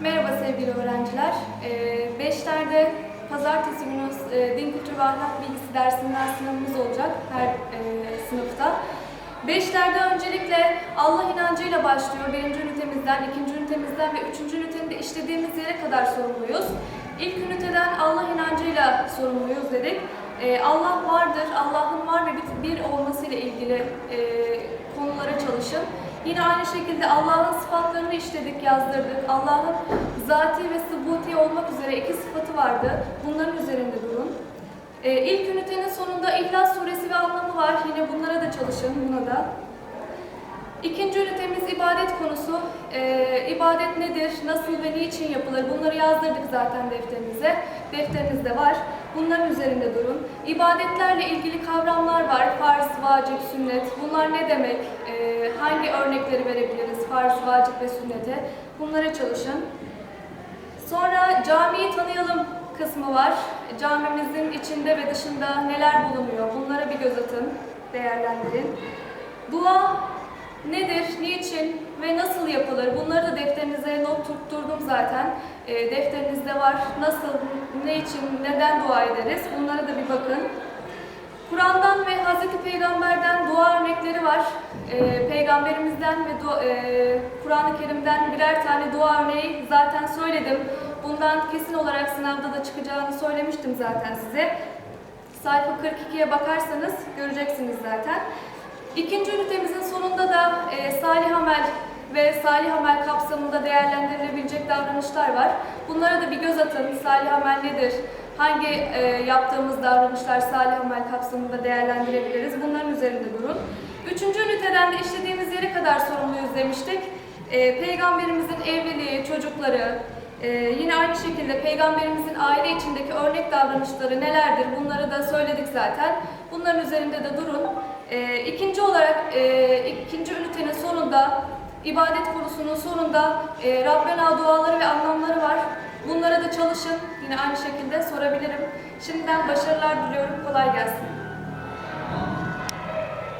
Merhaba sevgili öğrenciler. Ee, Beşlerde pazartesi günü e, din kültürü ve ahlak bilgisi dersinden sınavımız olacak her e, sınıfta. Beşlerde öncelikle Allah inancıyla başlıyor birinci ünitemizden, ikinci ünitemizden ve üçüncü ünitenin de işlediğimiz yere kadar sorumluyuz. İlk üniteden Allah inancıyla sorumluyuz dedik. Ee, Allah vardır, Allah'ın var ve bir olmasıyla ilgili e, konulara çalışın. Yine aynı şekilde Allah'ın sıfatlarını işledik, yazdırdık. Allah'ın zati ve sıbuti olmak üzere iki sıfatı vardı. Bunların üzerinde durun. Ee, ilk ünitenin sonunda İhlas Suresi ve anlamı var. Yine bunlara da çalışın, buna da. İkinci ünitemiz ibadet konusu. Ee, ibadet nedir, nasıl ve niçin yapılır? Bunları yazdırdık zaten defterinize. Defterinizde var. Bunların üzerinde durun. İbadetlerle ilgili kavramlar var. Farz, vacip, sünnet. Bunlar ne demek? Ee, hangi örnekleri verebiliriz farz, vacip ve sünnete? Bunlara çalışın. Sonra camiyi tanıyalım kısmı var. Camimizin içinde ve dışında neler bulunuyor? Bunlara bir göz atın, değerlendirin. Dua nedir, niçin ve nasıl yapılır? Bunları da defterinize not tutturdum zaten. E, defterinizde var. Nasıl, ne için, neden dua ederiz? Bunlara da bir bakın. Kur'an'dan ve Hz. Peygamber'den dua örnekleri var. Ee, Peygamberimizden ve e, Kur'an-ı Kerim'den birer tane dua örneği zaten söyledim. Bundan kesin olarak sınavda da çıkacağını söylemiştim zaten size. Sayfa 42'ye bakarsanız göreceksiniz zaten. İkinci ünitemizin sonunda da e, salih amel ve salih amel kapsamında değerlendirilebilecek davranışlar var. Bunlara da bir göz atın. Salih amel nedir? Hangi e, yaptığımız davranışlar salih amel kapsamında değerlendirebiliriz? Bunların üzerinde durun. Üçüncü üniteden de işlediğimiz yere kadar sorumluyuz demiştik. E, Peygamberimizin evliliği, çocukları, e, yine aynı şekilde Peygamberimizin aile içindeki örnek davranışları nelerdir? Bunları da söyledik zaten. Bunların üzerinde de durun. E, ikinci olarak e, ikinci ünitenin sonunda ibadet konusunun sonunda e, Rabbena duaları ve anlamları var. Bunlara da çalışın. Yine aynı şekilde sorabilirim. Şimdiden başarılar diliyorum. Kolay gelsin.